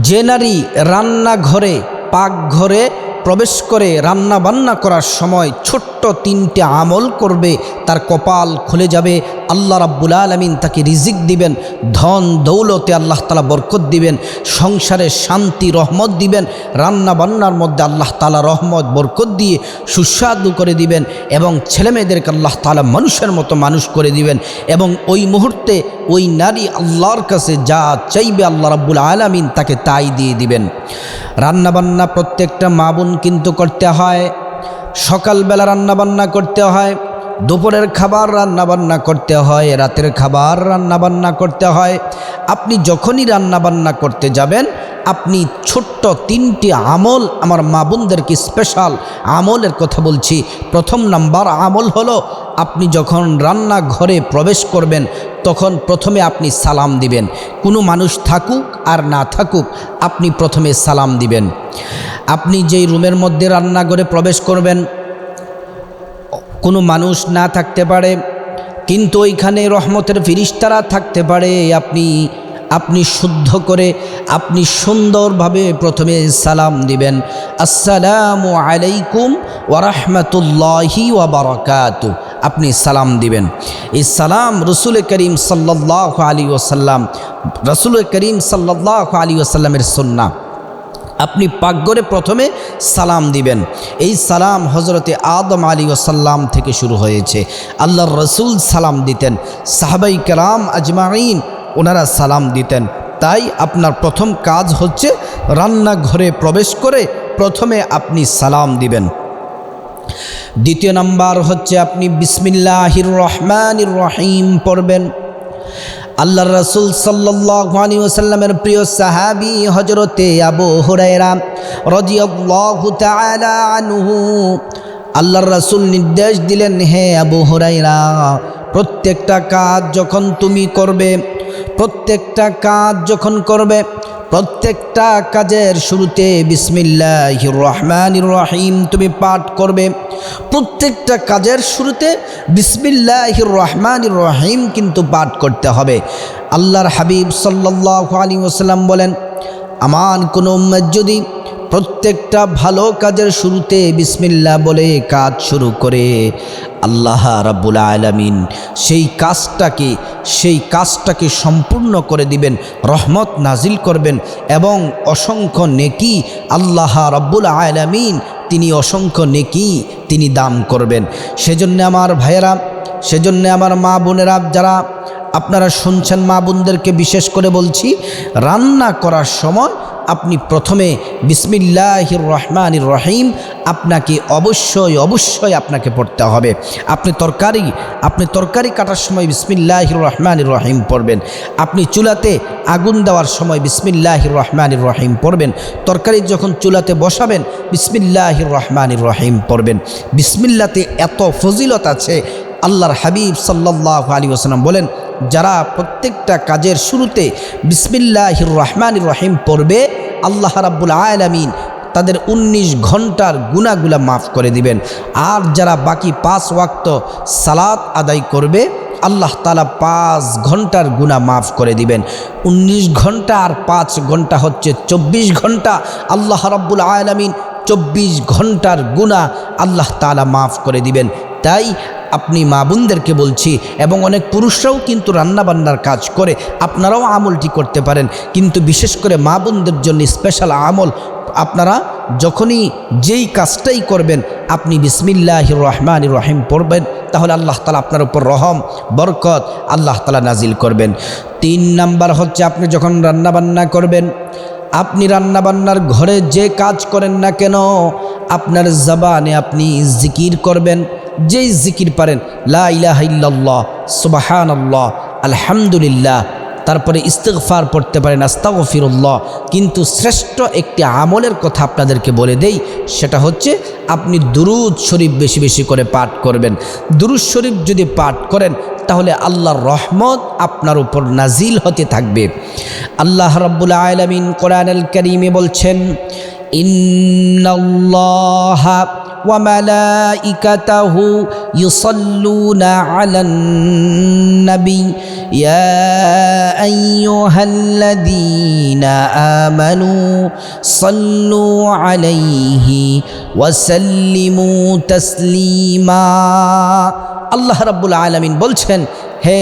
যে নারী রান্নাঘরে পাকঘরে প্রবেশ করে রান্না বান্না করার সময় ছোট্ট তিনটে আমল করবে, তার কপাল খুলে যাবে। আল্লাহ রাব্বুল আলমিন তাকে রিজিক দিবেন, ধন দৌলতে আল্লাহ তালা বরকত দিবেন, সংসারে শান্তি, রহমত দিবেন রান্না বান্নার মধ্যে আল্লাহ তালা রহমত, বরকত দিয়ে সুস্বাদু করে দিবেন এবং ছেলেমেয়েদেরকে আল্লাহ তালা মানুষের মতো মানুষ করে দিবেন এবং ওই মুহূর্তে ওই নারী আল্লাহর কাছে যা চাইবে আল্লাহ রাব্বুল আলমিন তাকে তাই দিয়ে দিবেন। রান্নাবান্না প্রত্যেকটা মা বোন কিন্তু করতে হয়। সকালবেলা রান্নাবান্না করতে হয়, দুপুরের খাবার রান্নাবান্না করতে হয়, রাতের খাবার রান্নাবান্না করতে হয়। আপনি যখনই রান্নাবান্না করতে যাবেন, আপনি ছোট্ট তিনটি আমল আমার মা বোনদেরকে স্পেশাল আমলের কথা বলছি। প্রথম নাম্বার আমল হলো, আপনি যখন রান্নাঘরে প্রবেশ করবেন, তখন প্রথমে আপনি সালাম দিবেন। কোনো মানুষ থাকুক আর না থাকুক, আপনি প্রথমে সালাম দিবেন। আপনি যেই রুমের মধ্যে রান্নাঘরে প্রবেশ করবেন, কোনো মানুষ না থাকতে পারে, কিন্তু ওইখানে রহমতের ফিরিস্তারা থাকতে পারে, আপনি আপনি শুদ্ধ করে, আপনি সুন্দরভাবে প্রথমে সালাম দিবেন। আসসালামু আলাইকুম ওরহমতুল্লাহি ওবরাকাত আপনি সালাম দিবেন। এই সালাম রসুল করিম সাল্লাহ আলী ওসাল্লাম রসুল করিম সাল্লাহ আলী ওসাল্লামের সন্না আপনি পাকঘরে প্রথমে সালাম দিবেন। এই সালাম হজরতে আদম আলী ওসাল্লাম থেকে শুরু হয়েছে। আল্লাহর রসুল সালাম দিতেন। সাহাবাই কালাম আজমাইন ওনারা সালাম দিতেন। তাই আপনার প্রথম কাজ হচ্ছে রান্নাঘরে প্রবেশ করে প্রথমে আপনি সালাম দিবেন। দ্বিতীয় নাম্বার হচ্ছে আপনি বিসমিল্লাহির রহমানির রহিম পড়বেন। আল্লাহ রসুল সাল্লি ওসাল্লামের প্রিয় সাহাবি হজরতে আবু হুরাইরা রজি আল্লাহ রসুল নির্দেশ দিলেন, হে আবু হুরাইরা প্রত্যেকটা কাজ যখন তুমি করবে, প্রত্যেকটা কাজ যখন করবে প্রত্যেকটা কাজের শুরুতে বিসমিল্লাহ রহমান রহিম তুমি পাঠ করবে। প্রত্যেকটা কাজের শুরুতে বিসমিল্লাহ রহমান রহিম কিন্তু পাঠ করতে হবে। আল্লাহর হাবিব সাল্লাহ আলী ওসাল্লাম বলেন আমার কোনো যদি প্রত্যেকটা ভালো কাজের শুরুতে বিসমিল্লা বলে কাজ শুরু করে, আল্লাহ রাব্বুল আলমিন সেই কাজটাকে সেই কাজটাকে সম্পূর্ণ করে দিবেন, রহমত নাজিল করবেন এবং অসংখ্য নেকি আল্লাহ রাব্বুল আলমিন, তিনি অসংখ্য নেকি তিনি দান করবেন। সেজন্য আমার ভাইয়েরা, সেজন্য আমার মা বোনেরা যারা আপনারা শুনছেন মা বোনদেরকে বিশেষ করে বলছি, রান্না করার সময় আপনি প্রথমে বিসমিল্লাহির রহমানির রহিম আপনাকে অবশ্যই অবশ্যই আপনাকে পড়তে হবে। আপনি তরকারি আপনি তরকারি কাটার সময় বিসমিল্লাহির রহমানির রহিম পড়বেন। আপনি চুলাতে আগুন দেওয়ার সময় বিসমিল্লাহির রহমানির রহিম পড়বেন। তরকারি যখন চুলাতে বসাবেন, বিসমিল্লাহির রহমানির রহিম পড়বেন। বিসমিল্লাতে এত ফজিলত আছে, আল্লাহর হাবিব সাল্লাহ আলী ওসালাম বলেন যারা প্রত্যেকটা কাজের শুরুতে বিসমিল্লাহির রহমান রহিম পড়বে, আল্লাহ রাব্বুল আলামিন তাদের ১৯ ঘণ্টার গুণাগুলা মাফ করে দিবেন। আর যারা বাকি পাঁচ ওয়াক্ত সালাত আদায় করবে, আল্লাহ তালা পাঁচ ঘণ্টার গুণা মাফ করে দিবেন। ১৯ ঘণ্টা আর পাঁচ ঘণ্টা হচ্ছে ২৪ ঘণ্টা। আল্লাহ রাব্বুল আলামিন চব্বিশ ঘণ্টার গুণা আল্লাহ তালা মাফ করে দিবেন। তাই আপনি মা বোনদেরকে বলছি, এবং অনেক পুরুষরাও কিন্তু রান্নাবান্নার কাজ করে, আপনারাও আমলটি করতে পারেন। কিন্তু বিশেষ করে মা বোনদের জন্য স্পেশাল আমল, আপনারা যখনই যেই কাজটাই করবেন, আপনি বিসমিল্লাহ রহমান রহিম পড়বেন, তাহলে আল্লাহ তালা আপনার উপর রহম, বরকত আল্লাহ তালা নাজিল করবেন। তিন নাম্বার হচ্ছে আপনি যখন রান্নাবান্না করবেন, আপনি রান্নাবান্নার ঘরে যে কাজ করেন না কেন, আপনার জবানে আপনি জিকির করবেন যেই জিকির পারেন, লা সুবাহান আল্লাহ আলহামদুলিল্লাহ, তারপরে ইস্তেগফার পড়তে পারেন, আস্তাগফিরুল্লাহ, কিন্তু শ্রেষ্ঠ একটি আমলের কথা আপনাদেরকে বলে দেই, সেটা হচ্ছে আপনি দুরুদ শরীফ বেশি বেশি করে পাঠ করবেন। দুরুদ শরীফ যদি পাঠ করেন, তাহলে আল্লাহর রহমত আপনার উপর নাজিল হতে থাকবে। আল্লাহ রব্বুল আলমিন কোরআন আল করিমে বলছেন, ইন্নাল্লাহ وملائكته يصلون على النبي يا أيها الذين آمنوا صلوا عليه وسلموا تسليما আল্লাহ রাব্বুল আলামিন বলছেন হে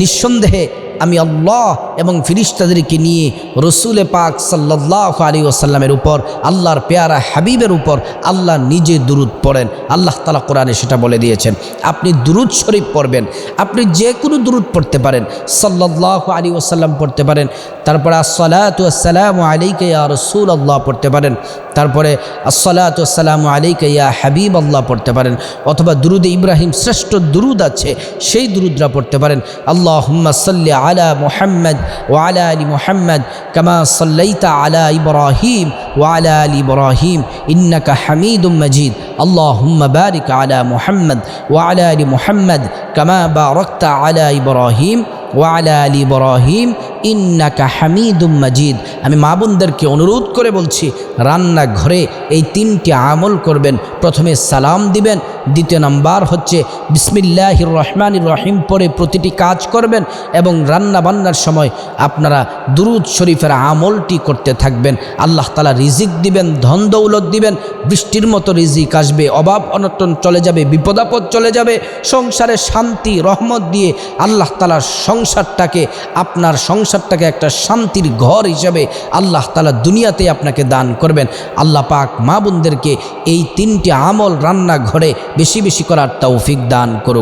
নিঃসন্দেহে আমি আল্লাহ এবং ফিরিস্তাদেরকে নিয়ে রসুলে পাক সাল্লাহ আলী ওসাল্লামের উপর, আল্লাহর পেয়ারা হাবিবের উপর আল্লাহ নিজে দুরুদ পড়েন। আল্লাহ তালা কোরআনে সেটা বলে দিয়েছেন, আপনি দুরুদ শরীফ পড়বেন, আপনি যে কোনো দুরুদ পড়তে পারেন সাল্লাহ আলী ওসাল্লাম পড়তে পারেন, তারপরে আসসালাতাম আলীকে ইয়া রসুল আল্লাহ পড়তে পারেন। তারপরে আসসালাতাম আলীকে ইয়া হাবিব আল্লাহ পড়তে পারেন অথবা দুরুদ ইব্রাহিম শ্রেষ্ঠ দুরুদ আছে সেই দুরুদরা পড়তে পারেন আল্লাহ সাল্লি আলা মুহাম্মদ ওয়ালা আলী মুহাম্মদ কামা সাল্লাইতা আলা ইব্রাহিম ওয়ালা আলী ইব্রাহিম ইন্নাকা হামিদুম মজিদ اللهم بارك على محمد وعلى ال محمد كما باركت على ابراهيم ওয়ালা আলী ইব্রাহিম ইন্নাকা হামিদুম মাজিদ। আমি মা বোনদেরকে অনুরোধ করে বলছি, রান্নাঘরে এই তিনটি আমল করবেন। প্রথমে সালাম দিবেন, দ্বিতীয় নাম্বার হচ্ছে বিসমিল্লাহির রহমানির রহিম পরে প্রতিটি কাজ করবেন এবং রান্না বান্নার সময় আপনারা দুরুদ শরীফের আমলটি করতে থাকবেন। আল্লাহ তালা রিজিক দিবেন, ধন দৌলত দিবেন, বৃষ্টির মতো রিজিক আসবে, অভাব অনটন চলে যাবে, বিপদাপদ চলে যাবে, সংসারে শান্তি, রহমত দিয়ে আল্লাহ তালার সংসারটাকে আপনার সংসারটাকে একটা শান্তির ঘর হিসাবে আল্লাহ তালা দুনিয়াতে আপনাকে দান করবেন। আল্লাহ পাক মা বোনদেরকে এই তিনটি আমল রান্নাঘরে বেশি বেশি করার তৌফিক দান করুক।